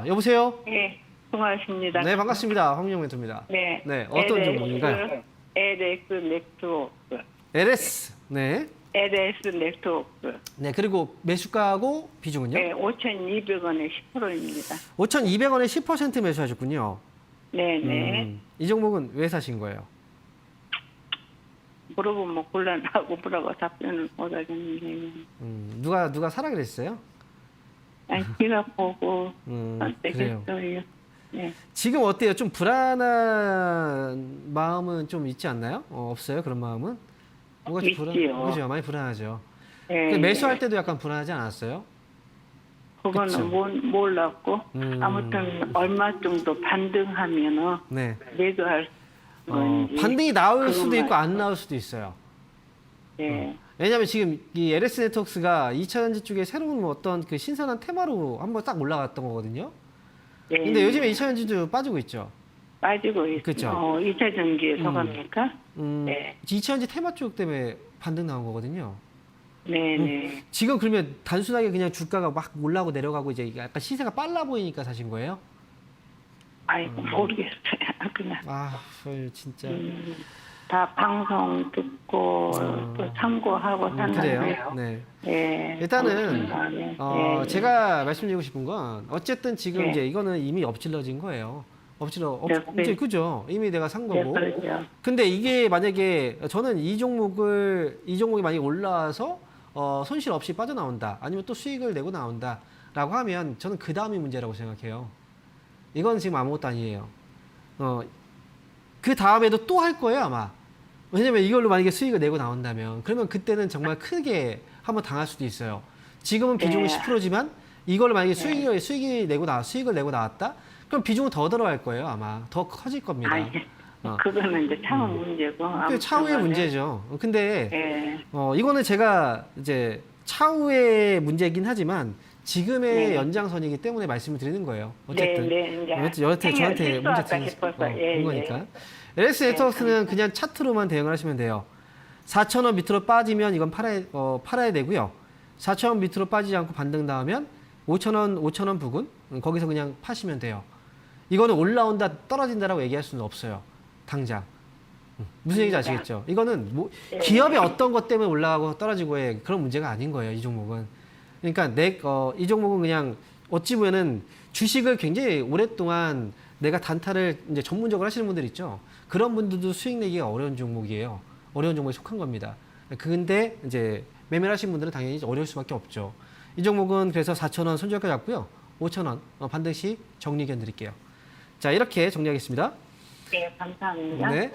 아, 여보세요? 네, 고맙습니다. 네, 반갑습니다. 황민영 멘토입니다. 네. 네, 어떤 종목인가요? LS 넥트워크. LS. 네. LS 넥트워크. 네, 그리고 매수가하고 비중은요? 네, 5,200원에 10%입니다. 5,200원에 10% 매수하셨군요. 네, 네. 음, 이 종목은 왜 사신 거예요? 물어보면 곤란하고 뭐라고 답변을 못 하겠는데. 음, 누가 누가 사라 그랬어요? 제가 보고 음, 선택했어요. 네. 지금 어때요? 좀 불안한 마음은 좀 있지 않나요? 어, 없어요? 그런 마음은? 뭔가 좀 불안, 있지요. 그죠? 많이 불안하죠. 네. 근데 매수할 때도 약간 불안하지 않았어요? 그거는 그쵸. 몰, 몰랐고 음. 아무튼 얼마 정도 반등하면은 네. 매도할 어, 건지. 반등이 나올 수도. 있고 안 나올 수도 있어요. 네. 왜냐하면 지금 이 LS 네트워크가 2차전지 쪽에 새로운 뭐 어떤 그 신선한 테마로 한번 딱 올라갔던 거거든요. 네. 근데 요즘에 2차전지도 빠지고 있죠. 빠지고 있 그쵸. 어, 2차 전지에 음. 서갑니까? 음, 네. 2차전지 테마 쪽 때문에 반등 나온 거거든요. 네, 음. 네. 지금 그러면 단순하게 그냥 주가가 막 올라고 내려가고 이제 약간 시세가 빨라 보이니까 사신 거예요? 아이고 모르겠어요. 그냥 아, 헐, 진짜. 음, 다 방송 듣고 어. 또 참고하고 음. 그래요? 네. 네. 일단은 그렇습니다. 네. 어, 네. 제가 말씀드리고 싶은 건 어쨌든 지금 네. 이제 이거는 이미 엎질러진 거예요. 엎질러, 엎, 네, 네. 이제 그죠? 이미 내가 산 네, 거고. 그렇죠. 근데 이게 만약에 저는 이 종목을 이 종목이 만약에 올라와서 어, 손실 없이 빠져나온다 아니면 또 수익을 내고 나온다라고 하면 저는 그 다음이 문제라고 생각해요. 이건 지금 아무것도 아니에요. 어, 그 다음에도 또 할 거예요 아마. 왜냐면 이걸로 만약에 수익을 내고 나온다면 그러면 그때는 정말 크게 한번 당할 수도 있어요. 지금은 비중이 네. 10%지만 이걸로 만약에 수익을 수익이 내고 나 수익을 내고 나왔다. 그럼 비중은 더 들어갈 거예요 아마 더 커질 겁니다. 아니, 어. 그거는 이제 차후 문제고. 그 차후의. 문제죠. 어, 근데 네. 어, 이거는 제가 이제 차후의 문제이긴 하지만 지금의 네. 연장선이기 때문에 말씀을 드리는 거예요. 어쨌든 네, 네, 여하튼 생각을 저한테 문제 드린. 어, 예, 본 예. 거니까. LS 네트워크는 그냥 차트로만 대응을 하시면 돼요. 4,000원 밑으로 빠지면 이건 팔아야, 어, 팔아야 되고요. 4,000원 밑으로 빠지지 않고 반등 나오면 5,000원, 5,000원 부근 음, 거기서 그냥 파시면 돼요. 이거는 올라온다, 떨어진다라고 얘기할 수는 없어요. 당장. 음, 무슨 얘기인지 아시겠죠? 이거는 뭐 기업의 어떤 것 때문에 올라가고 떨어지고의 그런 문제가 아닌 거예요. 이 종목은. 그러니까 내, 어, 이 종목은 그냥 어찌 보면은 주식을 굉장히 오랫동안 내가 단타를 이제 전문적으로 하시는 분들 있죠. 그런 분들도 수익 내기가 어려운 종목이에요. 어려운 종목에 속한 겁니다. 근데 이제 매매를 하신 분들은 당연히 어려울 수밖에 없죠. 이 종목은 그래서 4,000원 손절가 잡고요. 5,000원 어, 반드시 정리 의견 드릴게요. 자, 이렇게 정리하겠습니다. 네, 감사합니다. 네.